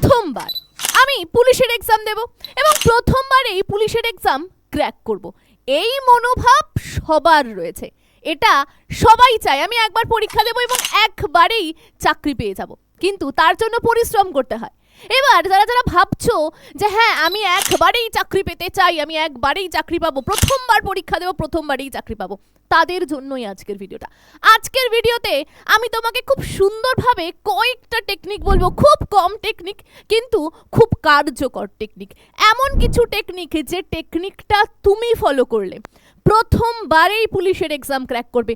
প্রথমবার। আমি পুলিশের এক্সাম দেব এবং প্রথমবার এই পুলিশের এক্সাম ক্র্যাক করব। এই মনোভাব সবার রয়েছে। এটা সবাই চায়। আমি একবার পরীক্ষা দেবো এবং একবারেই চাকরি পেয়ে যাব। কিন্তু তার জন্য পরিশ্রম করতে হয়। এবার যারা যারা ভাবছ যে হ্যাঁ আমি একবারেই চাকরি পেতে চাই, আমি একবারেই চাকরি পাবো, প্রথমবার পরীক্ষা দেবো, প্রথমবারেই চাকরি পাবো, তাদের জন্যই আজকের ভিডিওটা। আজকের ভিডিওতে আমি তোমাকে খুব সুন্দরভাবে কয়েকটা টেকনিক বলব, খুব কম টেকনিক কিন্তু খুব কার্যকর টেকনিক এমন কিছু টেকনিক যে টেকনিকটা তুমি ফলো করলে প্রথমবারেই পুলিশের এক্সাম ক্র্যাক করবে।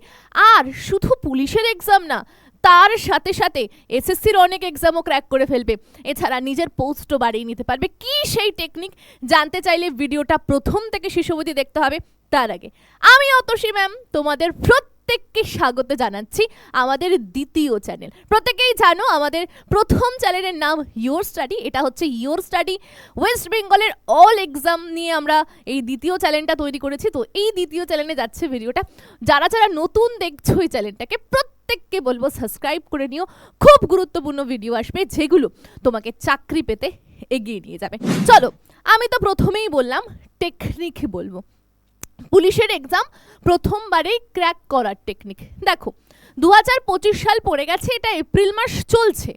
আর শুধু পুলিশের এক্সাম না তার সাথে সাথে এসএসসির অনেক এক্সামও ক্র্যাক করে ফেলবে। এছাড়া নিজের পোস্টও বাড়িয়ে নিতে পারবে। কি সেই টেকনিক জানতে চাইলে ভিডিওটা প্রথম থেকে শেষ অবধি দেখতে হবে। তার আগে, আমি অতসী ম্যাম তোমাদের প্রত্যেককে স্বাগত জানাচ্ছি আমাদের দ্বিতীয় চ্যানেল প্রত্যেকেই জানো আমাদের প্রথম চ্যানেলের নাম ইয়োর স্টাডি এটা হচ্ছে ইয়োর স্টাডি ওয়েস্ট বেঙ্গলের অল এক্সাম নিয়ে আমরা এই দ্বিতীয় চ্যানেলটা তৈরি করেছি। তো এই দ্বিতীয় চ্যানেলে যাচ্ছে ভিডিওটা যারা যারা নতুন দেখছ এই চ্যানেলটাকে প্রত্যেককে বলব সাবস্ক্রাইব করে নিও। খুব গুরুত্বপূর্ণ ভিডিও আসবে যেগুলো তোমাকে চাকরি পেতে এগিয়ে নিয়ে যাবে। চলো, আমি তো প্রথমেই বললাম টেকনিক বলব। পুলিশের এক্সাম প্রথমবারেই ক্র্যাক করার টেকনিক দেখো দু হাজার পঁচিশ সাল পড়ে গেছে, এটা এপ্রিল মাস চলছে।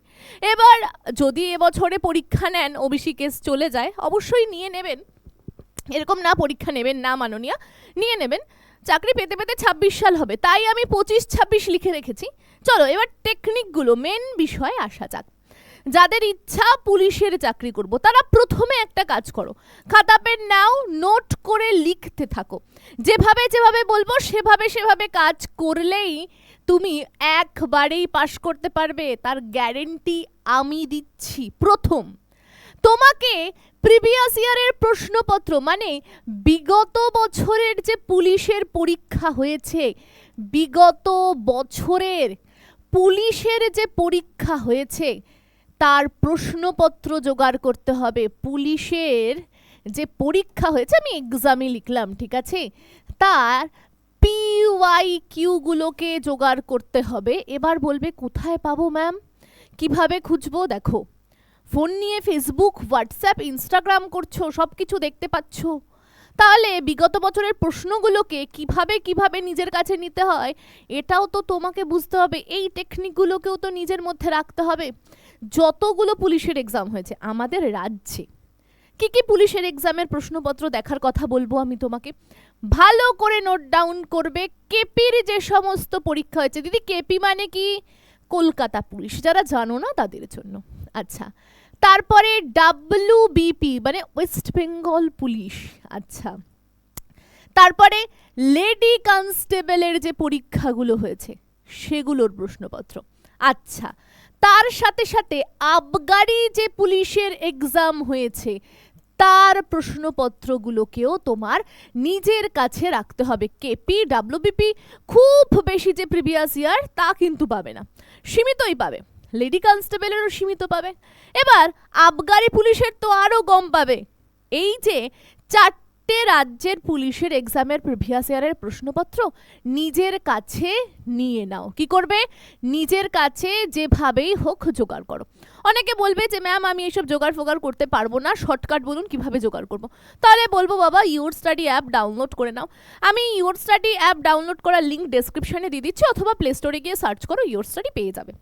এবার যদি এবছরে পরীক্ষা নেন, ওবিসি কেস চলে যায়, অবশ্যই নিয়ে নেবেন। এরকম না পরীক্ষা নেবেন না মাননীয়া, নিয়ে নেবেন। চাকরি পেতে পেতে ছাব্বিশ সাল হবে, তাই আমি পঁচিশ ছাব্বিশ লিখে রেখেছি। চলো, এবার টেকনিকগুলো, মেন বিষয়ে আসা যাক। যাদের ইচ্ছা পুলিশের চাকরি করব, তারা প্রথমে একটা কাজ করো। খাতা, পেন নাও, নোট করে লিখতে থাকো। যেভাবে যেভাবে বলব, সেভাবে সেভাবে কাজ করলেই তুমি একবারেই পাশ করতে পারবে। তার গ্যারেন্টি আমি দিচ্ছি প্রথম। তোমাকে প্রিভিয়াস ইয়ারের প্রশ্নপত্র মানে বিগত বছরের যে পুলিশের পরীক্ষা হয়েছে, বিগত বছরের পুলিশের যে পরীক্ষা হয়েছে, তার প্রশ্নপত্র জোগাড় করতে হবে। পুলিশের যে পরীক্ষা হয়েছে, আমি এক্সামে লিখলাম, ঠিক আছে? তার পিওয়াই কিউগুলোকে জোগাড় করতে হবে। এবার বলবে, কোথায় পাবো ম্যাম কীভাবে খুঁজবো? দেখো ফোন নিয়ে ফেসবুক হোয়াটসঅ্যাপ ইনস্টাগ্রাম করছ সব কিছু দেখতে পাচ্ছ। তাহলে বিগত বছরের প্রশ্নগুলোকে কীভাবে কীভাবে নিজের কাছে নিতে হয়, এটাও তো তোমাকে বুঝতে হবে। এই টেকনিকগুলোকেও তো নিজের মধ্যে রাখতে হবে। যতগুলো পুলিশের এক্সাম হয়েছে, আমাদের রাজ্যে। কি কি পুলিশের এক্সামের প্রশ্নপত্র দেখার কথা বলব আমি তোমাকে? ভালো করে নোট ডাউন করবে কেপির যে সমস্ত পরীক্ষা হয়েছে। দিদি কেপি মানে কি? কলকাতা পুলিশ। যারা জানো না তাদের জন্য। আচ্ছা তারপরে ডাব্লিউ বিপি মানে ওয়েস্ট বেঙ্গল পুলিশ আচ্ছা। তারপরে লেডি কনস্টেবলের যে পরীক্ষাগুলো হয়েছে, সেগুলোর প্রশ্নপত্র। আচ্ছা তার সাথে সাথে আবগারি যে পুলিশের এক্সাম হয়েছে, তার প্রশ্নপত্রগুলোকেও তোমার নিজের কাছে রাখতে হবে। কেপি ডাব্লিউবিপি খুব বেশি যে প্রিভিয়াস ইয়ার তা কিন্তু পাবে না। সীমিতই পাবে। লেডি কনস্টেবলেরও সীমিত পাবে। এবার আবগারি পুলিশের তো আরও গম পাবে। এই যে চারটে রাজ্যের পুলিশের এক্সামের প্রিভিয়াস ইয়ারের প্রশ্নপত্র নিজের কাছে নিয়ে নাও। কি করবে? নিজের কাছে যেভাবেই হোক জোগাড় করো। অনেকে বলবে যে, ম্যাম, আমি এইসব জোগাড় ফোগাড় করতে পারব না। শর্টকাট বলুন, কীভাবে জোগাড় করব? তাহলে বলব, বাবা ইউর স্টাডি অ্যাপ ডাউনলোড করে নাও। আমি ইউর স্টাডি অ্যাপ ডাউনলোড করার লিঙ্ক ডেসক্রিপশনে দিয়ে দিচ্ছি, অথবা প্লে স্টোরে গিয়ে সার্চ করো ইউর স্টাডি পেয়ে যাবে।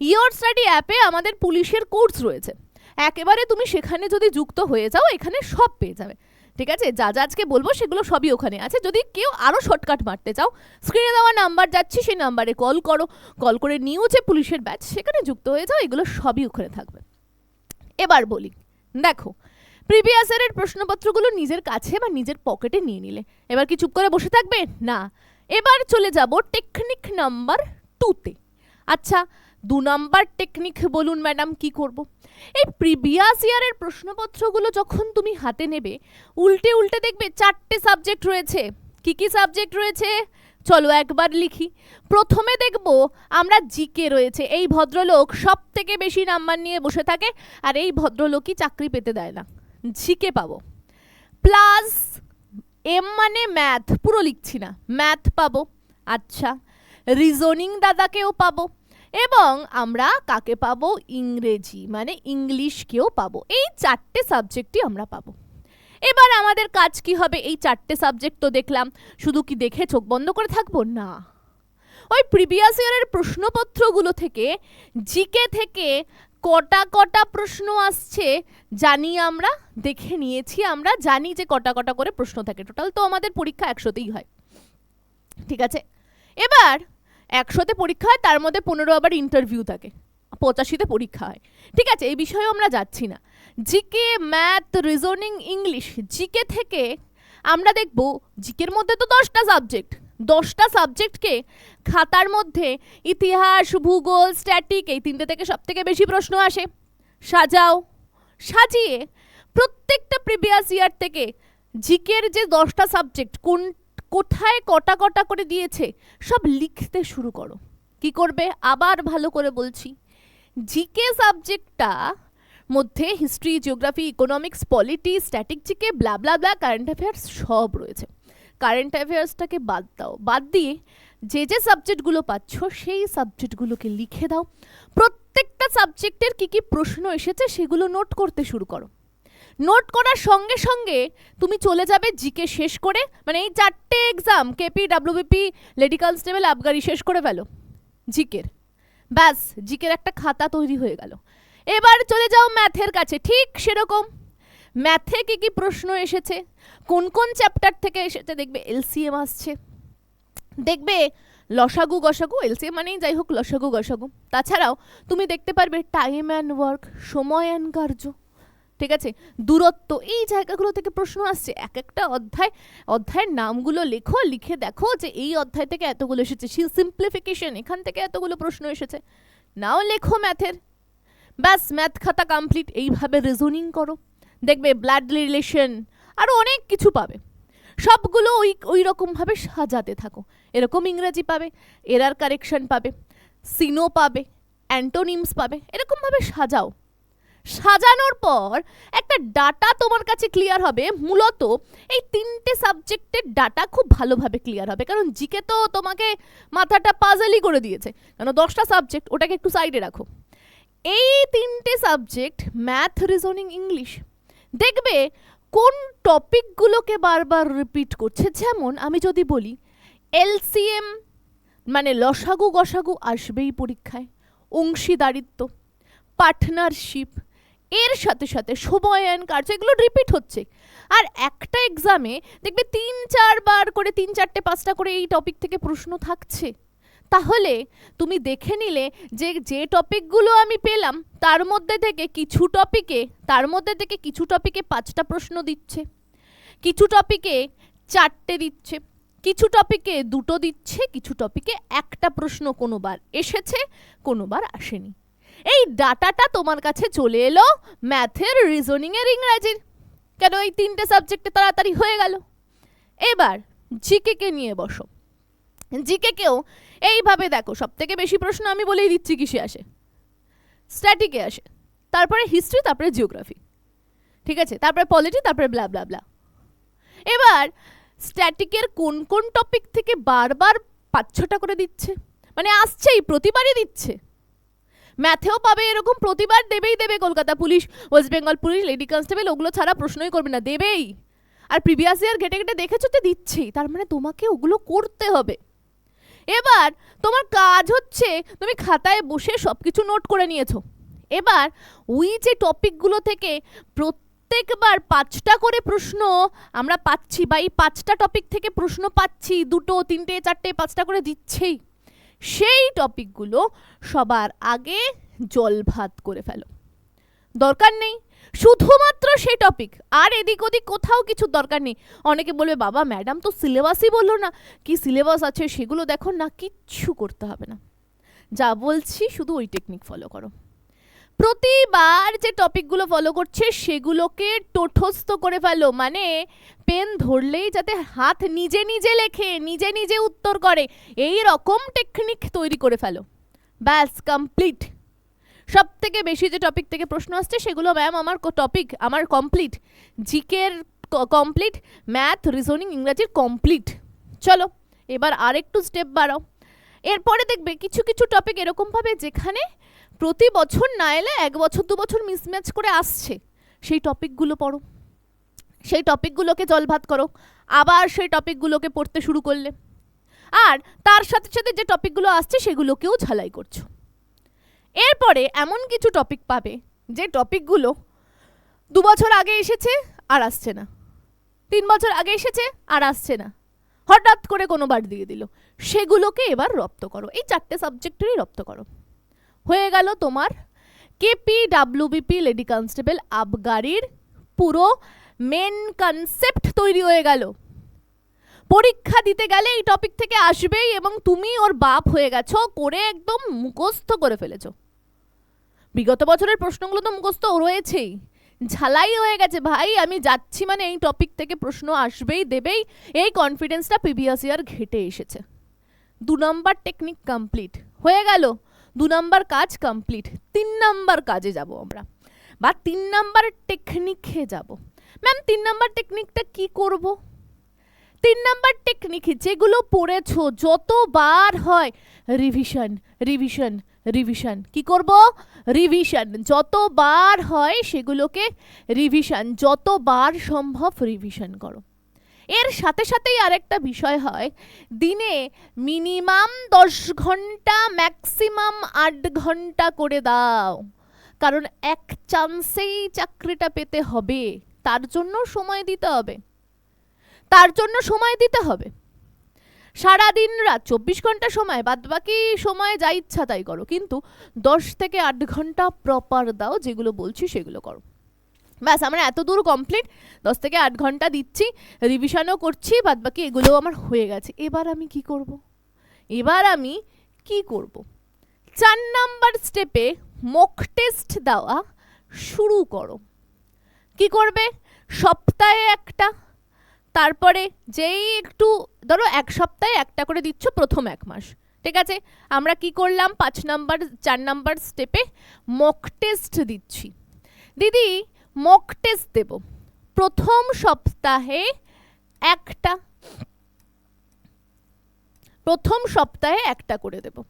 ইয়োর স্টাডি অ্যাপে আমাদের পুলিশের কোর্স রয়েছে। একেবারে তুমি সেখানে যদি যুক্ত হয়ে যাও, এখানে সব পেয়ে যাবে। ঠিক আছে? যা যা আজকে বলব সেগুলো সবই ওখানে আছে। যদি কেউ আরও শর্টকাট মারতে চাও স্ক্রিনে দেওয়া নাম্বার যাচ্ছি, সেই নাম্বারে কল করো। কল করে নিউ যে পুলিশের ব্যাচ সেখানে যুক্ত হয়ে যাও, এগুলো সবই ওখানে থাকবে। এবার বলি, দেখো প্রিভিয়াস ইয়ারের প্রশ্নপত্রগুলো নিজের কাছে বা নিজের পকেটে নিয়ে নিলে। এবার কি চুপ করে বসে থাকবে? না। এবার চলে যাব টেকনিক নাম্বার টুতে আচ্ছা দু নাম্বার টেকনিক বলুন ম্যাডাম কি করব? এই প্রিভিয়াস ইয়ারের প্রশ্নপত্রগুলো যখন তুমি হাতে নেবে, উল্টে উল্টে দেখবে চারটে সাবজেক্ট রয়েছে। কি কি সাবজেক্ট রয়েছে? চলো একবার লিখি। প্রথমে দেখব আমরা জিকে রয়েছে। এই ভদ্রলোক সব থেকে বেশি নাম্বার নিয়ে বসে থাকে, আর এই ভদ্রলোকই চাকরি পেতে দেয় না। জিকে পাবো। প্লাস এম মানে ম্যাথ পুরো লিখছি না। ম্যাথ পাবো। আচ্ছা রিজনিং দাদাকেও পাবো। এবং আমরা কাকে পাবো? ইংরেজি মানে ইংলিশকেও পাবো। এই চারটে সাবজেক্টই আমরা পাবো। এবার আমাদের কাজ কি হবে? এই চারটে সাবজেক্ট তো দেখলাম। শুধু কি দেখে চোখ বন্ধ করে থাকব? না। ওই প্রিভিয়াস ইয়ারের প্রশ্নপত্রগুলো থেকে জিকে থেকে কটা কটা প্রশ্ন আসছে জানি আমরা, দেখে নিয়েছি আমরা, জানি যে কটা কটা করে প্রশ্ন থাকে। টোটাল তো আমাদের পরীক্ষা একশোতেই হয়। ঠিক আছে? এবার একশোতে পরীক্ষা হয়, তার মধ্যে পনেরো আবার ইন্টারভিউ থাকে। পঁচাশিতে পরীক্ষা হয়। ঠিক আছে, এই বিষয়েও আমরা যাচ্ছি না। GK math reasoning English GK থেকে আমরা দেখব জিকের মধ্যে তো দশটা সাবজেক্ট দশটা সাবজেক্টকে খাতার মধ্যে ইতিহাস, ভূগোল স্ট্যাটিক এই তিনটে থেকে সব থেকে বেশি প্রশ্ন আসে। সাজাও, সাজিয়ে প্রত্যেকটা প্রিভিয়াস ইয়ার থেকে জিকের যে দশটা সাবজেক্ট কোন কোথায় কটা কটা করে দিয়েছে, সব লিখতে শুরু করো। কি করবে? আবার ভালো করে বলছি। জিকে সাবজেক্টটা মধ্যে history, geography, economics polity static GK blah blah blah, current affairs সব রয়েছে। কারেন্ট অ্যাফেয়ার্সটাকে বাদ দাও। বাদ দিয়ে যে যে সাবজেক্টগুলো পাচ্ছ, সেই সাবজেক্টগুলোকে লিখে দাও। প্রত্যেকটা সাবজেক্টের কী কী প্রশ্ন এসেছে, সেগুলো নোট করতে শুরু করো। নোট করার সঙ্গে সঙ্গে তুমি চলে যাবে জিকে শেষ করে মানে এই চারটে exam KP WBP lady constable আবগারি শেষ করে ফেলো, জিকের। ব্যাস, জিকের একটা খাতা তৈরি হয়ে গেল। এবার চলে যাও ম্যাথের কাছে, ঠিক সেরকম। ম্যাথে কী কী প্রশ্ন এসেছে? কোন কোন চ্যাপ্টার থেকে এসেছে? দেখবে এলসিএম আসছে। দেখবে লসাগু গসাগু এলসিএম মানেই যাই হোক লসাগু গসাগু। তাছাড়াও তুমি দেখতে পারবে টাইম অ্যান্ড ওয়ার্ক সময় অ্যান্ড কার্য। ঠিক আছে? দূরত্ব, এই জায়গাগুলো থেকে প্রশ্ন আসছে। এক একটা অধ্যায়, অধ্যায়ের নামগুলো লেখো, লিখে দেখো যে এই অধ্যায় থেকে এতগুলো এসেছে। সিম্পলিফিকেশন এখান থেকে এতগুলো প্রশ্ন এসেছে। নাও লেখো ম্যাথের ব্যাস ম্যাথ খাতা কমপ্লিট এইভাবে রিজনিং করো। দেখবে ব্লাড রিলেশন আরও অনেক কিছু পাবে। সবগুলো ওই ওই রকমভাবে সাজাতে থাকো। এরকম ইংরেজি পাবে এরার কারেকশন পাবে সিনো পাবে অ্যান্টোনিমস পাবে। এরকমভাবে সাজাও। সাজানোর পর একটা ডাটা তোমার কাছে ক্লিয়ার হবে। মূলত এই তিনটে সাবজেক্টের ডাটা খুব ভালোভাবে ক্লিয়ার হবে। কারণ জিকে তো তোমাকে মাথাটা পাজালি করে দিয়েছে। কারণ দশটা সাবজেক্ট ওটাকে একটু সাইডে রাখো। এই তিনটে সাবজেক্ট ম্যাথ রিজনিং ইংলিশ দেখবে কোন টপিকগুলোকে বারবার রিপিট করছে। যেমন আমি যদি বলি এলসিএম মানে লসাগু গসাগু আসবেই পরীক্ষায়। অংশীদারিত্ব পার্টনারশিপ এর সাথে সাথে সময়ায়ন কার্য, এগুলো রিপিট হচ্ছে। আর একটা এক্সামে দেখবে তিন চারবার করে, তিন, চারটে, পাঁচটা করে এই টপিক থেকে প্রশ্ন থাকছে। তাহলে তুমি দেখে নিলে যে যে টপিকগুলো আমি পেলাম, তার মধ্যে থেকে কিছু টপিকে তার মধ্যে থেকে কিছু টপিকে পাঁচটা প্রশ্ন দিচ্ছে। কিছু টপিকে চারটে দিচ্ছে, কিছু টপিকে দুটো দিচ্ছে, কিছু টপিকে একটা প্রশ্ন কোনোবার এসেছে, কোনোবার আসেনি। এই ডাটাটা তোমার কাছে চলে এলো ম্যাথের রিজনিংয়ের ইংরাজির কেন এই তিনটে সাবজেক্টে তাড়াতাড়ি হয়ে গেল? এবার জিকেকে নিয়ে বসো। জিকেকেও এইভাবে দেখো সব থেকে বেশি প্রশ্ন আমি বলেই দিচ্ছি কিসে আসে? স্ট্যাটিকে আসে, তারপরে হিস্ট্রি, তারপরে জিওগ্রাফি। ঠিক আছে? তারপরে পলিটি, তারপরে ব্লা ব্লা ব্লা। এবার স্ট্যাটিকের কোন কোন টপিক থেকে বারবার পাঁচ ছটা করে দিচ্ছে? মানে আসছেই, প্রতিবারই দিচ্ছে। ম্যাথেও পাবে, এরকম প্রতিবার দেবেই দেবে Kolkata police. West Bengal police, lady constable, ওগুলো ছাড়া প্রশ্নই করবে না, দেবেই। আর প্রিভিয়াস ইয়ার ঘেটে ঘেটে দেখেছ তো দিচ্ছেই তার মানে তোমাকে ওগুলো করতে হবে। এবার তোমার কাজ হচ্ছে, তুমি খাতায় বসে সব কিছু নোট করে নিয়েছো। এবার ওই যে টপিকগুলো থেকে প্রত্যেকবার পাঁচটা করে প্রশ্ন আমরা পাচ্ছি, বা এই পাঁচটা টপিক থেকে প্রশ্ন পাচ্ছি, দুটো, তিনটে, চারটে, পাঁচটা করে দিচ্ছেই। সেই টপিকগুলো সবার আগে জল ভাত করে ফেলো। দরকার নেই। শুধুমাত্র সেই টপিক। আর এদিক ওদিক কোথাও কিছু দরকার নেই। অনেকে বলবে, বাবা, ম্যাডাম তো সিলেবাসই বলল না। কি সিলেবাস আছে সেগুলো দেখো না, কিচ্ছু করতে হবে না। যা বলছি শুধু ওই টেকনিক ফলো করো। প্রতিবার যে টপিকগুলো ফলো করছে, সেগুলোকে টোঠস্থ করে ফেলো। মানে পেন ধরলেই যাতে হাত নিজে নিজে লেখে, নিজে নিজে উত্তর করে। এই রকম টেকনিক তৈরি করে ফেলো। ব্যাস কমপ্লিট সব থেকে বেশি যে টপিক থেকে প্রশ্ন আসছে, সেগুলো ম্যাম আমার টপিক আমার কমপ্লিট জিকের কমপ্লিট ম্যাথ রিজনিং ইংরাজির কমপ্লিট চলো, এবার আরেকটু স্টেপ বাড়াও। এরপরে দেখবে কিছু কিছু টপিক এরকমভাবে যেখানে প্রতি বছর না এলে এক বছর, দু বছর মিসম্যাচ করে আসছে। সেই টপিকগুলো পড়ো। সেই টপিকগুলোকে জলভাত করো। আবার সেই টপিকগুলোকে পড়তে শুরু করলে। আর তার সাথে সাথে যে টপিকগুলো আসছে সেগুলোকেও ঝালাই করছ। এরপরে এমন কিছু টপিক পাবে যে টপিকগুলো দু বছর আগে এসেছে আর আসছে না। তিন বছর আগে এসেছে আর আসছে না। হঠাৎ করে কোনো বার দিয়ে দিল। সেগুলোকে এবার রপ্ত করো। এই চারটে সাবজেক্টেরই রপ্ত করো। হয়ে গেল তোমার কেপি ডাব্লিউবিপি লেডি কনস্টেবল আবগারির পুরো মেন কনসেপ্ট তৈরি হয়ে গেল। পরীক্ষা দিতে গেলে এই টপিক থেকে আসবেই এবং তুমি ওর বাপ হয়ে গেছো, করে একদম মুখস্থ করে ফেলেছো। বিগত বছরের প্রশ্নগুলো তো মুখস্থ রয়েছেই। ঝালাই হয়ে গেছে ভাই, আমি যাচ্ছি মানে এই টপিক থেকে প্রশ্ন আসবেই, দেবেই। এই কনফিডেন্সটা প্রিভিয়াস ইয়ার ঘেটে এসেছে। দু নম্বর টেকনিক কমপ্লিট হয়ে গেল। দু নম্বর কাজ কমপ্লিট তিন নম্বর কাজে যাব আমরা, বা তিন নম্বর টেকনিকে যাব। ম্যাম তিন নম্বর টেকনিকটা কি করব? তিন নম্বর টেকনিক যেগুলো পড়েছো, যতবার হয় রিভিশন রিভিশন রিভিশন কি করব? রিভিশন যতবার হয় সেগুলোকে রিভিশন যতবার সম্ভব রিভিশন করো। এর সাথে সাথেই আরেকটা বিষয় হয়। দিনে মিনিমাম দশ ঘণ্টা, ম্যাক্সিমাম আট ঘণ্টা করে দাও। কারণ এক চান্সেই চাকরিটা পেতে হবে। তার জন্য সময় দিতে হবে। তার জন্য সময় দিতে হবে। সারা দিন রাত চব্বিশ ঘণ্টা সময় বাদ বাকি সময় যা ইচ্ছা তাই করো। কিন্তু দশ থেকে আট ঘণ্টা প্রপার দাও, যেগুলো বলছি সেগুলো করো। ব্যাস, আমরা এত দূর কমপ্লিট দশ থেকে আট ঘণ্টা দিচ্ছি রিভিশনও করছি বাদ বাকি এগুলো আমার হয়ে গেছে। এবার আমি কি করব। এবার আমি কি করব। চার নাম্বার স্টেপে মক টেস্ট দেওয়া শুরু করো। কি করবে? সপ্তাহে একটা, তারপরে যেই একটু, ধরো এক সপ্তাহে একটা করে দিচ্ছ প্রথম এক মাস। ঠিক আছে? আমরা কি করলাম? পাঁচ নাম্বার, চার নাম্বার স্টেপে মক টেস্ট দিচ্ছি। দিদি মক টেস্ট দেব। প্রথম সপ্তাহে একটা। প্রথম সপ্তাহে একটা করে দেব।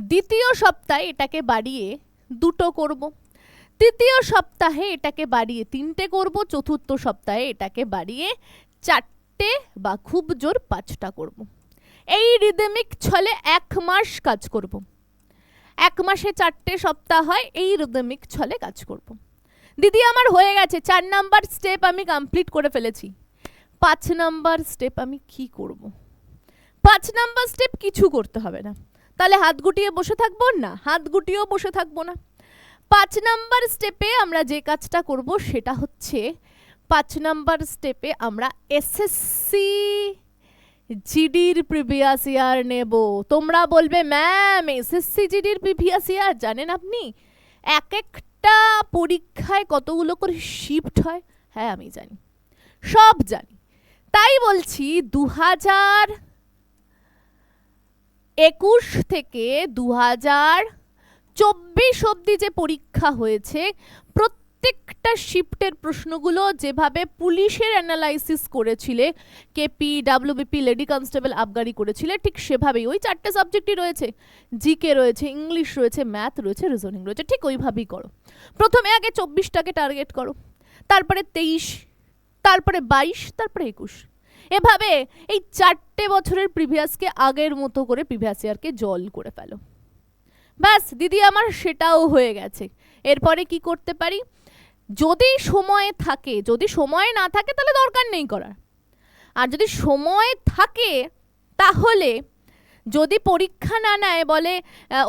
দ্বিতীয় সপ্তাহে এটাকে বাড়িয়ে দুটো করব। তৃতীয় সপ্তাহে এটাকে বাড়িয়ে তিনটে করব। চতুর্থ সপ্তাহে এটাকে বাড়িয়ে চারটে বা খুব জোর পাঁচটা করব। এই রিদমিক ছলে এক মাস কাজ করব। এক মাসে চারটে সপ্তাহ হয়, এই রিদমিক ছলে কাজ করব। দিদি, আমার হয়ে গেছে। চার নাম্বার স্টেপ আমি কমপ্লিট করে ফেলেছি। পাঁচ নাম্বার স্টেপ আমি কি করব? পাঁচ নাম্বার স্টেপ কিছু করতে হবে না। তাহলে হাত গুটিয়ে বসে থাকব না? হাত গুটিয়েও বসে থাকব না। পাঁচ নাম্বার স্টেপে আমরা যে কাজটা করব সেটা হচ্ছে, পাঁচ নাম্বার স্টেপে আমরা এসএসসি জিডির প্রিভিয়াস ইয়ার নেব। তোমরা বলবে, ম্যাম এসএসসি জিডির প্রিভিয়াস ইয়ার জানেন আপনি? এক একটা পরীক্ষায় কতগুলো করে শিফট হয়? হ্যাঁ আমি জানি। সব জানি। তাই বলছি দু হাজার একুশ থেকে দু হাজার চব্বিশ অবধি যে পরীক্ষা হয়েছে প্রত্যেকটা শিফটের প্রশ্নগুলো যেভাবে পুলিশের অ্যানালাইসিস করেছিলে কেপি ডাব্লিউবিপি লেডি কনস্টেবল আবগারি করেছিলে, ঠিক সেভাবেই ওই চারটে সাবজেক্টই রয়েছে। জিকে রয়েছে ইংলিশ রয়েছে ম্যাথ রয়েছে রিজনিং রয়েছে, ঠিক ওইভাবেই করো। প্রথমে আগে চব্বিশটাকে টার্গেট করো, তারপরে তেইশ, তারপরে বাইশ, তারপরে একুশ। এভাবে এই চারটে বছরের প্রিভিয়াসকে আগের মতো করে প্রিভিয়াস ইয়ারকে জল করে ফেলো। ব্যাস, দিদি, আমার সেটাও হয়ে গেছে। এরপরে কি করতে পারি? যদি সময় থাকে, যদি সময় না থাকে তাহলে দরকার নেই করার। আর যদি সময় থাকে তাহলে যদি পরীক্ষা না নেয়, বলে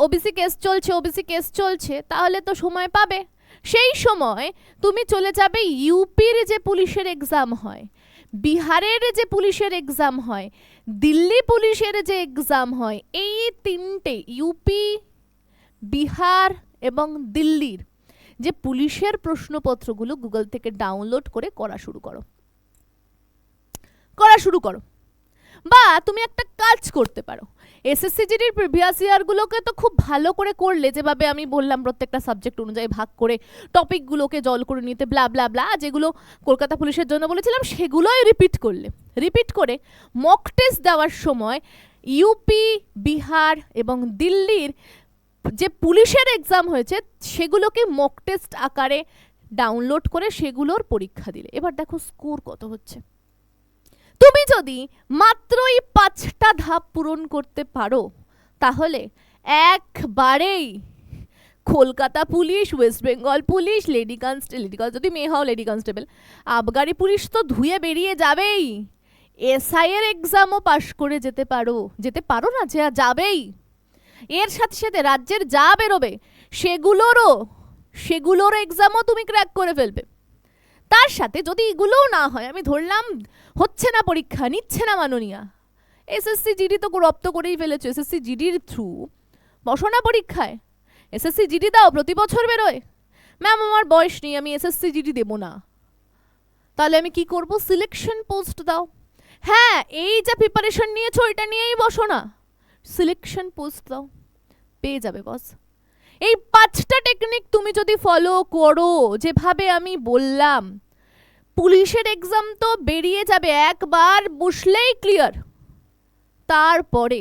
ওবিসি কেস চলছে ওবিসি কেস চলছে, তাহলে তো সময় পাবে। সেই সময় তুমি চলে যাবে ইউপির যে পুলিশের এক্সাম হয়, বিহারের যে পুলিশের এক্সাম হয়, দিল্লি পুলিশের যে এক্সাম হয়, এই তিনটে ইউপি বিহার এবং দিল্লির যে পুলিশের প্রশ্নপত্রগুলো গুগল থেকে ডাউনলোড করে করা শুরু করো। করা শুরু করো। বা তুমি একটা কাজ করতে পারো। এসএসসি জিডির প্রিভিয়াস ইয়ারগুলোকে তো খুব ভালো করে করলে, যেভাবে আমি বললাম প্রত্যেকটা সাবজেক্ট অনুযায়ী ভাগ করে টপিকগুলোকে জল করে নিতে ব্লা ব্লা ব্লা যেগুলো কলকাতা পুলিশের জন্য বলেছিলাম, সেগুলোই রিপিট করলে। রিপিট করে মক টেস্ট দেওয়ার সময় ইউপি বিহার এবং দিল্লির যে পুলিশের এক্সাম হয়েছে, সেগুলোকে মক টেস্ট আকারে ডাউনলোড করে সেগুলোর পরীক্ষা দিলে। এবার দেখো স্কোর কত হচ্ছে। তুমি যদি মাত্রই পাঁচটা ধাপ পূরণ করতে পারো, তাহলে একবারেই Kolkata police, West Bengal police, lady constable, lady যদি মেয়ে হও, লেডি কনস্টেবল, আবগারি পুলিশ তো ধুয়ে বেরিয়ে যাবেই। এসআই এর এক্সামও পাশ করে যেতে পারো যেতে পারো না, যে যাবেই। এর সাথে সাথে রাজ্যের যা বেরোবে, সেগুলোরও, সেগুলোর এক্সামও তুমি ক্র্যাক করে ফেলবে। তার সাথে যদি এগুলোও না হয়, আমি ধরলাম, হচ্ছে না পরীক্ষা, নিচ্ছে না মাননীয়া। এসএসসি জিডি তো রপ্ত করেই ফেলেছো, এসএসসি জিডির থ্রু বসো না পরীক্ষায়। এসএসসি জিডি দাও, প্রতি বছর বেরোয়। ম্যাম আমার বয়স নেই, আমি এসএসসি জিডি দেবো না। তাহলে আমি কি করব? সিলেকশন পোস্ট দাও। হ্যাঁ এই যা প্রিপারেশন নিয়েছো এটা নিয়েই বসো না। সিলেকশন পোস্ট দাও। পেয়ে যাবে বস এই পাঁচটা টেকনিক তুমি যদি ফলো করো, যেভাবে আমি বললাম, পুলিশের এক্সাম তো বেরিয়ে যাবে একবার বসলেই ক্লিয়ার তারপরে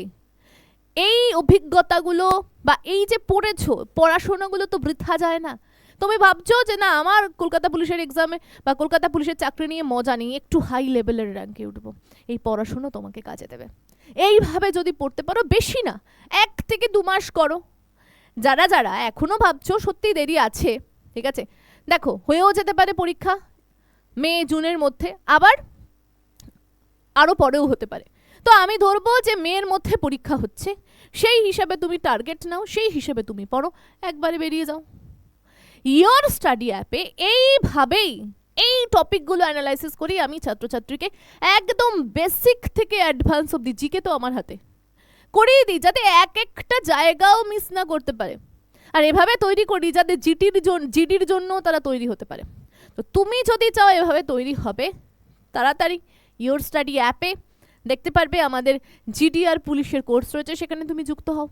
এই অভিজ্ঞতাগুলো বা এই যে পড়েছো, পড়াশোনাগুলো তো বৃথা যায় না। তুমি ভাবছ যে না, আমার কলকাতা পুলিশের এক্সামে বা কলকাতা পুলিশের চাকরি নিয়ে মজা নেই, একটু হাই লেভেলের র্যাঙ্কে উঠবো। এই পড়াশুনো তোমাকে কাজে দেবে। এইভাবে যদি পড়তে পারো, বেশি না। এক থেকে দু মাস করো। যারা যারা এখনও ভাবছ সত্যি দেরি আছে, ঠিক আছে? দেখো, হয়েও যেতে পারে পরীক্ষা, মে, জুনের মধ্যে, আবার আরও পরেও হতে পারে। তো আমি ধরবো যে মেয়ের মধ্যে পরীক্ষা হচ্ছে, সেই হিসাবে তুমি টার্গেট নাও, সেই হিসাবে তুমি পড়ো। একবারে বেরিয়ে যাও। ইয়োর স্টাডি অ্যাপে এইভাবেই এই টপিকগুলো অ্যানালাইসিস করি আমি ছাত্রছাত্রীকে একদম বেসিক থেকে অ্যাডভান্স অব্দি জিকে তো আমার হাতে। করিয়ে দিই যাতে এক একটা জায়গাও মিস না করতে পারে। আর এভাবে তৈরি করি যাতে জিটির জন্য জিডির জন্য তারা তৈরি হতে পারে। তো তুমি যদি চাও এভাবে তৈরি হবে, তাড়াতাড়ি ইয়োর স্টাডি অ্যাপে দেখতে পারবে আমাদের জিডি আর পুলিশের কোর্স রয়েছে, সেখানে তুমি যুক্ত হও।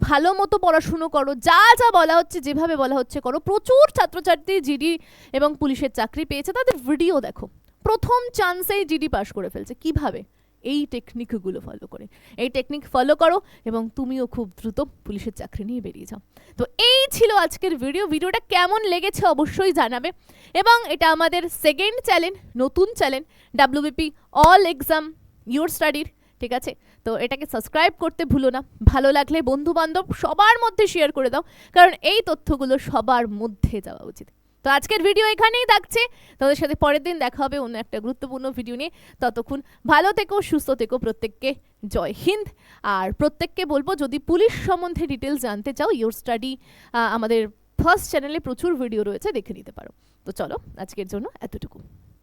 ভালো মতো পড়াশুনো করো, যা যা বলা হচ্ছে, যেভাবে বলা হচ্ছে করো। প্রচুর ছাত্রছাত্রী জিডি এবং পুলিশের চাকরি পেয়েছে। তাদের ভিডিও দেখো। প্রথম চান্সেই জিডি পাশ করে ফেলছে। কীভাবে? এই টেকনিকগুলো ফলো করে। এই টেকনিক ফলো করো এবং তুমিও খুব দ্রুত পুলিশের চাকরি নিয়ে বেরিয়ে যাও। তো এই ছিল আজকের ভিডিও ভিডিওটা কেমন লেগেছে অবশ্যই জানাবে। এবং এটা আমাদের সেকেন্ড চ্যানেল নতুন channel WBP all exam your স্টাডির ঠিক আছে? তো এটাকে সাবস্ক্রাইব করতে ভুলো না। ভালো লাগলে বন্ধু বান্ধব সবার মধ্যে শেয়ার করে দাও, কারণ এই তথ্যগুলো সবার মধ্যে যাওয়া উচিত। তো আজকের ভিডিও এখানেই থাকছে। তাদের সাথে পরের দিন দেখা হবে অন্য একটা গুরুত্বপূর্ণ ভিডিও নিয়ে। ততক্ষণ ভালো থেকো, সুস্থ থেকো, প্রত্যেককে জয় হিন্দ। আর প্রত্যেককে বলব, যদি পুলিশ সম্বন্ধে ডিটেলস জানতে চাও ইউর স্টাডি আমাদের ফার্স্ট চ্যানেলে প্রচুর ভিডিও রয়েছে, দেখে নিতে পারো। তো চলো, আজকের জন্য এতটুকু।